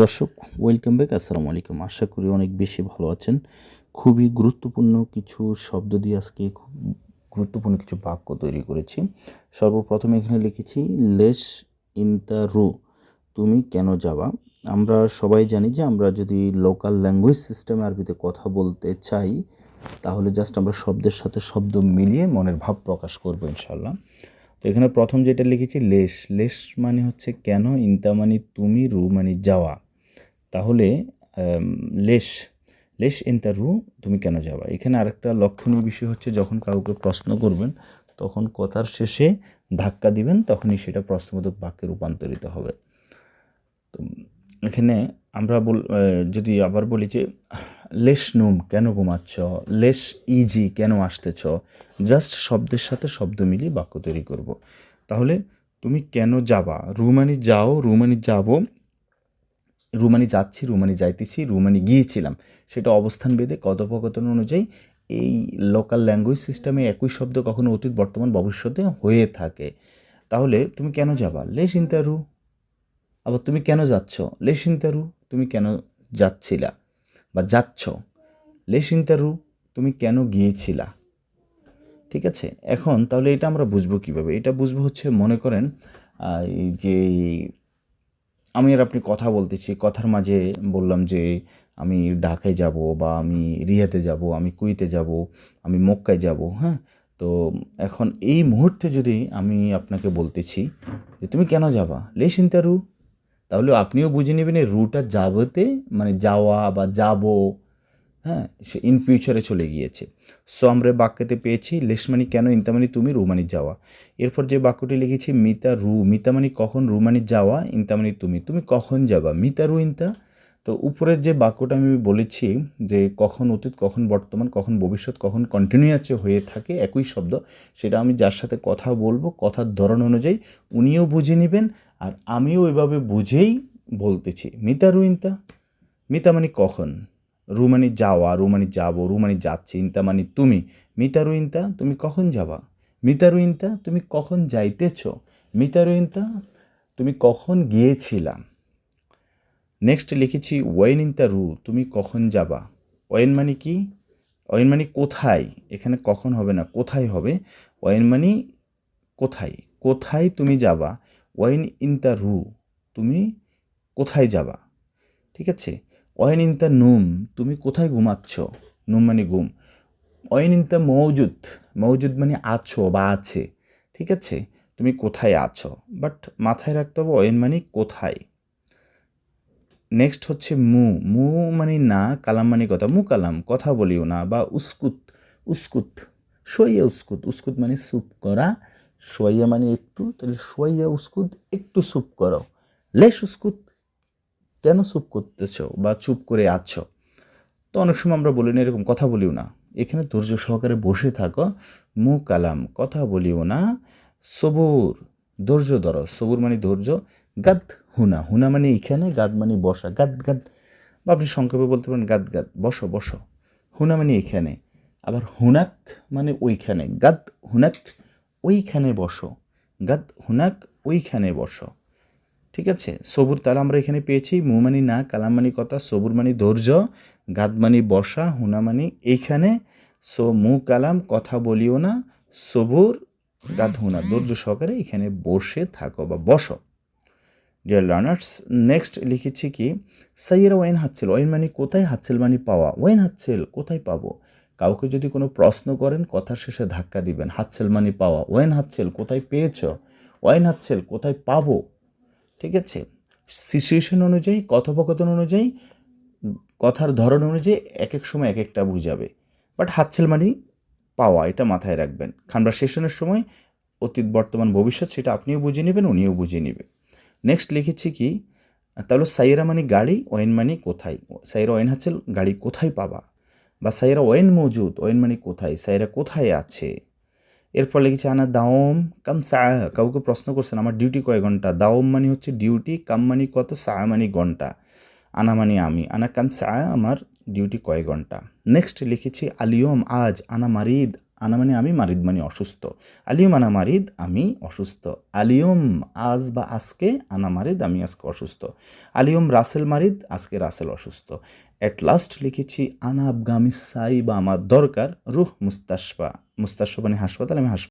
দর্শক welcome back আসসালামু আলাইকুম। আশা করি অনেক বেশি ভালো আছেন। খুবই গুরুত্বপূর্ণ কিছু শব্দ দিয়ে আজকে খুব গুরুত্বপূর্ণ কিছু বাক্য তৈরি করেছি। সর্বপ্রথম এখানে লিখেছি লেস ইন দ্য রু, তুমি কেন যাবা? আমরা সবাই জানি যে আমরা যদি লোকাল ল্যাঙ্গুয়েজ সিস্টেমে আরবিতে কথা বলতে চাই, তাহলে জাস্ট আমরা শব্দের সাথে শব্দ মিলিয়ে মনের ভাব প্রকাশ করব ইনশাল্লাহ তো এখানে প্রথম যেটা লিখেছি, লেশ। লেশ মানে হচ্ছে কেন, ইনতা মানে তুমি, রু মানে যাওয়া। তাহলে লেশ লেশ রু, তুমি কেন যাবা? এখানে আরেকটা লক্ষণীয় বিষয় হচ্ছে যখন কাউকে প্রশ্ন করবেন, তখন কথার শেষে ধাক্কা দিবেন, তখনই সেটা প্রশ্নবোধক বাক্যে রূপান্তরিত হবে। তো, এখানে আমরা বল যদি আবার বলি যে, লেশ নুম কেন ঘুমাচ্ছ? লেশ ইজি কেন আসতেছ? জাস্ট শব্দের সাথে শব্দ মিলিয়ে বাক্য তৈরি করব। তাহলে তুমি কেন যাবা? রুমানি যাও রুমানি যাব রুমানি যাচ্ছি, রুমানি যাইতেছি, রুমানি গিয়েছিলাম। সেটা অবস্থান ভেদে কথোপকথন অনুযায়ী এই লোকাল ল্যাঙ্গুয়েজ সিস্টেমে একই শব্দ কখনো অতীত, বর্তমান, ভবিষ্যতে হয়ে থাকে। তাহলে তুমি কেন যাবা? লেশ ইন্তারু আবার তুমি কেন যাচ্ছ? লেশিন্তারু তুমি কেন যাচ্ছিলা? বা যাচ্ছ? লেশিন্তারু তুমি কেন গিয়েছিলা? ঠিক আছে? এখন তাহলে এটা আমরা বুঝব কীভাবে? এটা বুঝব হচ্ছে মনে করেন এই যে আমি আর আপনি কথা বলতেছি কথার মাঝে বললাম যে আমি ঢাকায় যাব বা আমি রিয়াতে যাব, আমি কুইতে যাব, আমি মক্কায় যাব হ্যাঁ? তো এখন এই মুহূর্তে যদি আমি আপনাকে বলতেছি যে তুমি কেন যাবা? লে সিন্তারু। তাহলে আপনিও বুঝে নেবেন এই রুটা যাবতে মানে যাওয়া বা যাব হ্যাঁ সে ইন ফিউচারে চলে গিয়েছে। সো আমরা বাক্যতে পেয়েছি, লেশমানি কেন ইন্তামানি তুমি রুমানি যাওয়া? এরপর যে বাক্যটি লিখেছি, মিতা রু মিতামানি কখন রুমানি যাওয়া? ইন্তামানি তুমি। তুমি কখন যাবা? মিতা রু ইন্তা? তো উপরের যে বাক্যটা আমি বলেছি, যে কখন অতীত, কখন বর্তমান, কখন ভবিষ্যৎ, কখন কন্টিনিউয়াসে হয়ে থাকে একই শব্দ, সেটা আমি যার সাথে কথা বলব, কথার ধরন অনুযায়ী উনিও বুঝে নেবেন আর আমিও এভাবে বুঝেই বলতেছি। মিতা রুইন্তা মিতা মানে কখন? রুমানি যাওয়া, রুমানি যাব, রুমানি যাচ্ছি, ইন্তা মানে তুমি। মিতা রুইন্তা তুমি কখন যাবা? মিতা রুইন্তা তুমি কখন যাইতেছ? মিতা রুইন্তা তুমি কখন গিয়েছিলা? নেক্সট লিখেছি, ওয়েন ইন্তা রু, তুমি কখন যাবা? ওয়েন মানে কি? ওয়েন মানে কোথায়? এখানে কখন হবে না, কোথায় হবে? ওয়েন মানে কোথায়? কোথায় তুমি যাবা? ওয়েন ইন দ্য রু, তুমি কোথায় যাবা? ঠিক আছে? দ্য নুম, তুমি কোথায় ঘুমাচ্ছ? নুম মানে ঘুম। ওয়াইন ইন মৌজুদ মৌজুদ মানে আছো বা আছে, ঠিক আছে? তুমি কোথায় আছো? বাট মাথায় রাখতে হবে ওয়েন মানে কোথায়। নেক্সট হচ্ছে মু। মু মানে না, কালাম মানে কথা। মু কালাম, কথা বলিও না, বা উস্কুত উস্কুত সইয়া উস্কুত। উস্কুত মানে সুপ করা। সোয়াইয়া মানে একটু, তাহলে সোয়াইয়া উস্কুত, একটু সুপ করো। লেশ উস্কুত কেন চুপ করতেছ বা চুপ করে আছো? তো অনেক সময় আমরা বলি না, এরকম কথা বলিও না। এখানে ধৈর্য সহকারে বসে থাকো মু কালাম, কথা বলিও না। সবুর, ধৈর্য ধরো। সবুর মানে ধৈর্য, গাদ হুনা। হুনা মানে এখানে, গাদ মানে বসা। গাদ গাদ। বা আপনি সংক্ষেপে বলতে পারেন, গাদ গাদ। বসো বসো। হুনা মানে এখানে। আবার হুনাক মানে ওইখানে। গাদ হুনাক, ওইখানে বসো। গাদ হুনাক, ওইখানে বসো। ঠিক আছে? সবুর তারা আমরা এখানে পেয়েছি, মুমানি না কালামানি কথা, সবুর মানি ধৈর্য গাদমানি বসা হুনামানি এইখানে সো মু কালাম, কথা বলিও না, সবুর গাদ হুনা, ধৈর্য সহকারে এখানে বসে থাকো বা বসো। ডিয়ার লার্নার্স নেক্সট লিখেছি কি? সাইয়েরা ওয়েন হাতছেল ওয়েন মানে কোথায়? হাতছেল মানে পাওয়া। ওয়েন হাতছেল, কোথায় পাবো? কাউকে যদি কোনো প্রশ্ন করেন, কথার শেষে ধাক্কা দিবেন। হাতছেল মানে পাওয়া। ওয়েন হাতছেল, কোথায় পেয়েছ? ওয়েন হাতছেল, কোথায় পাবো? ঠিক আছে? সিচুয়েশন অনুযায়ী, কথোপকথন অনুযায়ী, কথার ধরন অনুযায়ী এক এক সময় এক একটা বুঝাবে। বাট হাতছেল মানে পাওয়া, এটা মাথায় রাখবেন। কনভারসেশনের সময় অতীত, বর্তমান, ভবিষ্যৎ সেটা আপনিও বুঝে নেবেন, উনিও বুঝে নেবে নেক্সট লিখেছি কি, তাহলে সাইরা মানে গাড়ি, ওয়েন মানে কোথায়? সাইরা ওয়েন হচ্ছে গাড়ি কোথায় পাবা? বা সাইরা ওয়েন মজুদ, ওয়েন মানে কোথায়? সাইরা কোথায় আছে? এরপর লিখেছে আনা দাওম কাম সা কাউকে প্রশ্ন করছেন, আমার ডিউটি কয় ঘণ্টা? দাওম মানে হচ্ছে ডিউটি কাম মানে কত? সা মানে ঘণ্টা। আনা মানে আমি। আনা কাম সা আমার ডিউটি কয় ঘণ্টা? নেক্সট লিখেছি আলিয়ম আজ আনা মারিদ আনা মানে আমি মারিদ মানে অসুস্থ। আলিয়ম আনা মারিদ, আমি অসুস্থ। আলিয়ম আজ বা আজকে আনা মারিদ, আমি আজকে অসুস্থ। আলিয়ম রাসেল মারিদ, আজকে রাসেল অসুস্থ। অ্যাট লাস্ট লিখেছি, আনা আবগামি সাই বা আমার দরকার, রুহ মুস্তাসবা মুস্তাসবা মানে হাসপাতাল, আমি হাসপাতাল